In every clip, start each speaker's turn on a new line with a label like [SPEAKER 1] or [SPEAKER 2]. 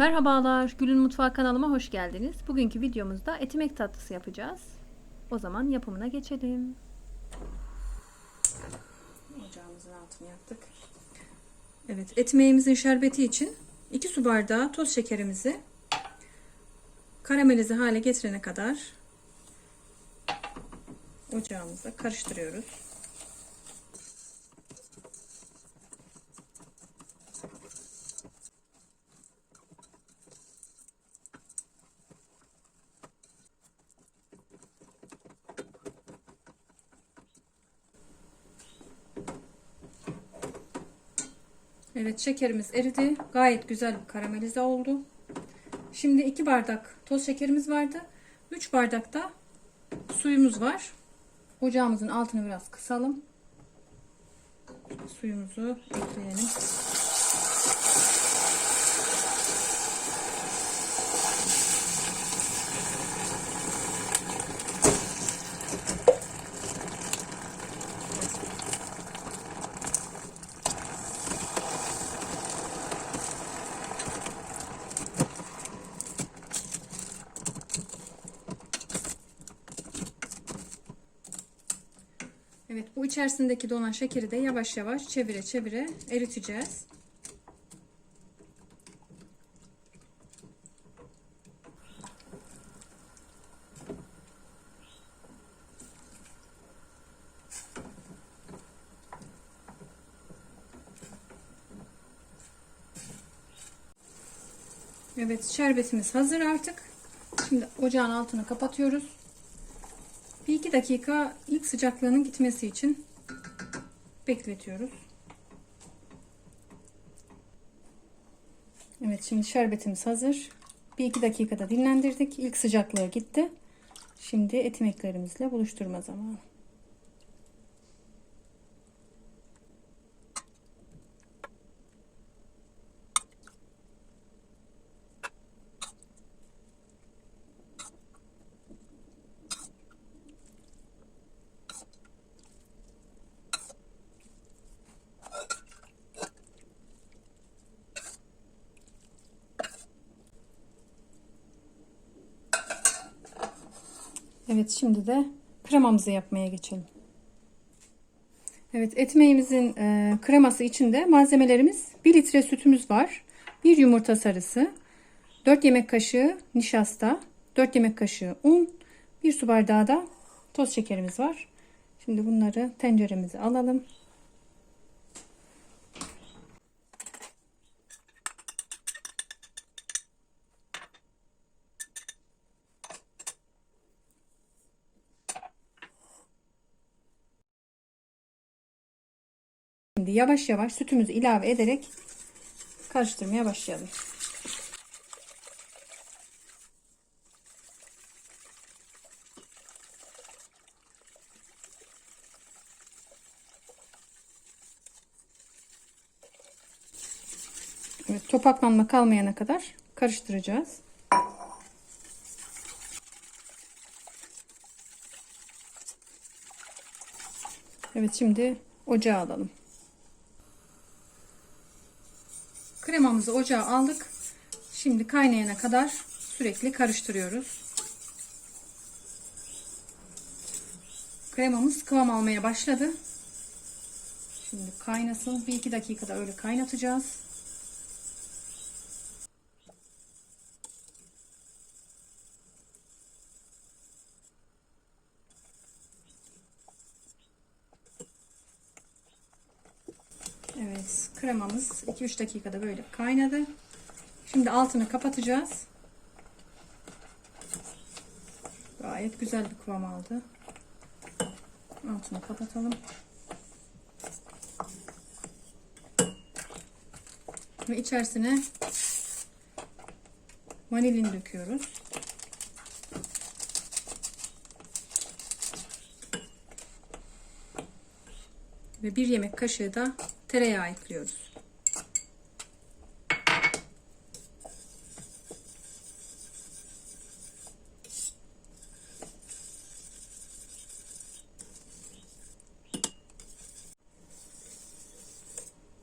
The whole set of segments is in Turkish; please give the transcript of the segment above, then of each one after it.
[SPEAKER 1] Merhabalar, Gül'ün Mutfağı kanalıma hoş geldiniz. Bugünkü videomuzda etimek tatlısı yapacağız. O zaman yapımına geçelim. Ocağımızın altını yaktık. Evet, etimeğimizin şerbeti için 2 su bardağı toz şekerimizi karamelize hale getirene kadar ocağımızda karıştırıyoruz. Evet şekerimiz eridi. Gayet güzel bir karamelize oldu. Şimdi 2 bardak toz şekerimiz vardı. 3 bardak da suyumuz var. Ocağımızın altını biraz kısalım. Suyumuzu ekleyelim. Evet bu içerisindeki donan şekeri de yavaş yavaş çevire çevire eriteceğiz. Evet şerbetimiz hazır artık. Şimdi ocağın altını kapatıyoruz. Bir iki dakika ilk sıcaklığının gitmesi için bekletiyoruz. Evet şimdi şerbetimiz hazır. Bir iki dakikada dinlendirdik. İlk sıcaklığı gitti. Şimdi etimeklerimizle buluşturma zamanı. Evet şimdi de kremamızı yapmaya geçelim. Evet etmeğimizin e, kreması içinde malzemelerimiz 1 litre sütümüz var. 1 yumurta sarısı, 4 yemek kaşığı nişasta, 4 yemek kaşığı un, 1 su bardağı da toz şekerimiz var. Şimdi bunları tenceremize alalım. Şimdi yavaş yavaş sütümüzü ilave ederek karıştırmaya başlayalım. Evet, topaklanma kalmayana kadar karıştıracağız. Evet şimdi ocağa alalım. Kremamızı ocağa aldık. Şimdi kaynayana kadar sürekli karıştırıyoruz. Kremamız kıvam almaya başladı. Şimdi kaynasın. Bir iki dakikada öyle kaynatacağız. Evet kremamız 2-3 dakikada böyle kaynadı. Şimdi altını kapatacağız. Gayet güzel bir kıvam aldı. Altını kapatalım. Ve içerisine vanilin döküyoruz. Ve bir yemek kaşığı da tereyağı ekliyoruz.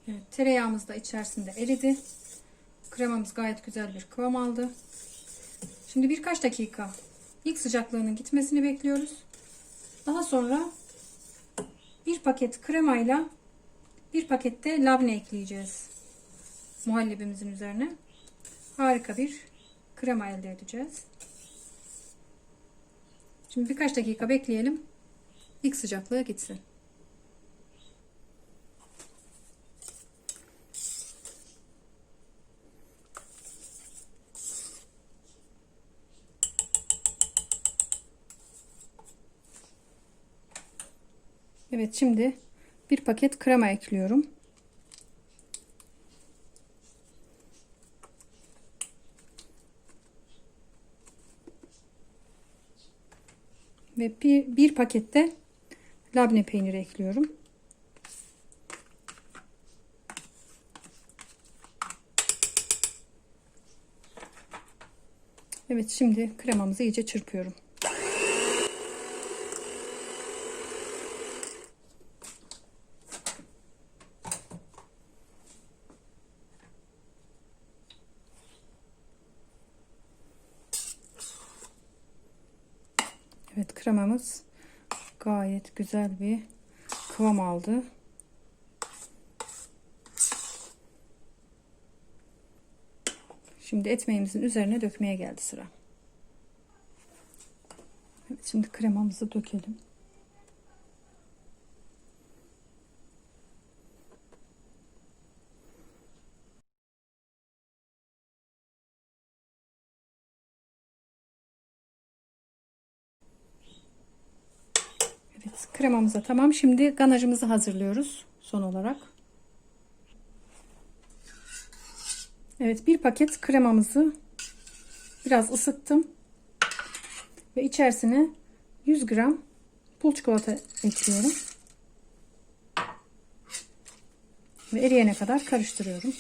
[SPEAKER 1] Evet, tereyağımız da içerisinde eridi. Kremamız gayet güzel bir kıvam aldı. Şimdi birkaç dakika ilk sıcaklığının gitmesini bekliyoruz. Daha sonra bir paket kremayla bir pakette labne ekleyeceğiz. Muhallebimizin üzerine. Harika bir krema elde edeceğiz. Şimdi birkaç dakika bekleyelim. İlk sıcaklığı gitsin. Evet şimdi bir paket krema ekliyorum. Ve bir, bir pakette labne peyniri ekliyorum. Evet şimdi kremamızı iyice çırpıyorum. Evet kremamız gayet güzel bir kıvam aldı. Şimdi ekmeğimizin üzerine dökmeye geldi sıra. Evet, şimdi kremamızı dökelim. Evet, kremamız da tamam. Şimdi ganajımızı hazırlıyoruz son olarak. Evet, bir paket kremamızı biraz ısıttım. Ve içerisine 100 gram pul çikolata ekliyorum. Ve eriyene kadar karıştırıyorum.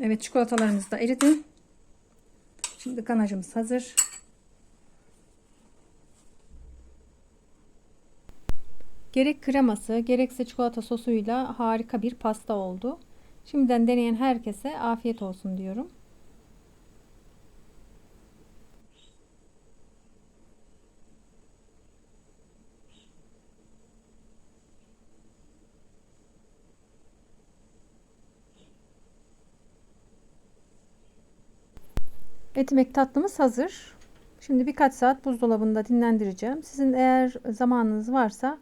[SPEAKER 1] Evet çikolatalarımız da eridi. Şimdi ganajımız hazır. Gerek kreması gerekse çikolata sosuyla harika bir pasta oldu. Şimdiden deneyen herkese afiyet olsun diyorum. Etimek tatlımız hazır. Şimdi birkaç saat buzdolabında dinlendireceğim. Sizin eğer zamanınız varsa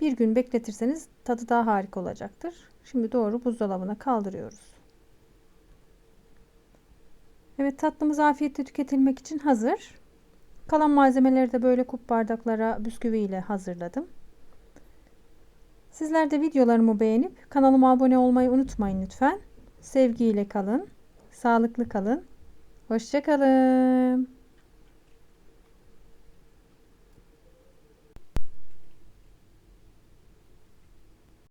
[SPEAKER 1] bir gün bekletirseniz tadı daha harika olacaktır. Şimdi doğru buzdolabına kaldırıyoruz. Evet tatlımız afiyetle tüketilmek için hazır. Kalan malzemeleri de böyle kup bardaklara bisküvi ile hazırladım. Sizler de videolarımı beğenip kanalıma abone olmayı unutmayın lütfen. Sevgiyle kalın, sağlıklı kalın. Hoşçakalın.